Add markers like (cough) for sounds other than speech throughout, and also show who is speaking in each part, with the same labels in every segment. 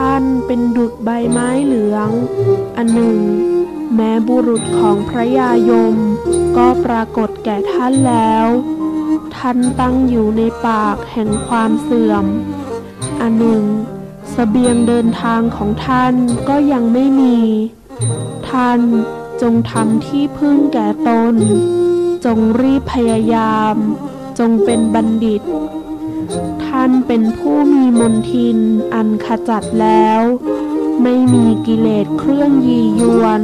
Speaker 1: ท่านเป็นดุจใบไม้เหลือง อันหนึ่ง แม้บุรุษของพระยายม ก็ปรากฏแก่ท่านแล้ว ท่านตั้งอยู่ในปากแห่งความเสื่อม อันหนึ่งสเสบียงเดินทางของท่านก็ยังไม่มี ท่านจงทำที่พึ่งแก่ตน จงรีบพยายาม จงเป็นบัณฑิต ท่านเป็นผู้มีมนทินอันขจัดแล้ว ไม่มีกิเลสเครื่องยียวน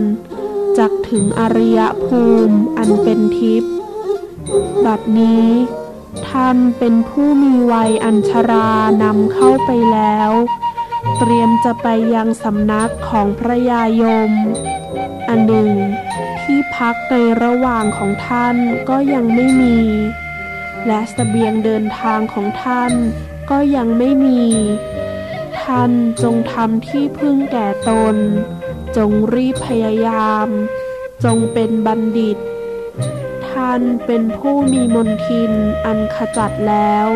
Speaker 1: จักถึงอริยภูมิอันเป็นทิพย์บัดนี้ ท่านเป็นผู้มีวัยอัญชรานำเข้าไปแล้ว เตรียมจะไปยังสำนักของพระยายม อันหนึ่งที่พักในระหว่างของท่านก็ยังไม่มี และสเสบียงเดินทางของท่านก็ยังไม่มี ท่านจงทำที่พึ่งแก่ตน จงรีบพยายาม จงเป็นบัณฑิต ท่านเป็นผู้มีมนทินอันขจัดแล้ว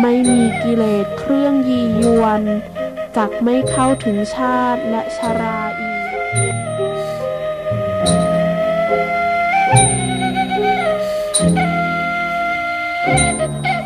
Speaker 1: ไม่มีกิเลสเครื่องยียวน จักไม่เข้าถึงชาติและชราอี
Speaker 2: Thank (laughs) you.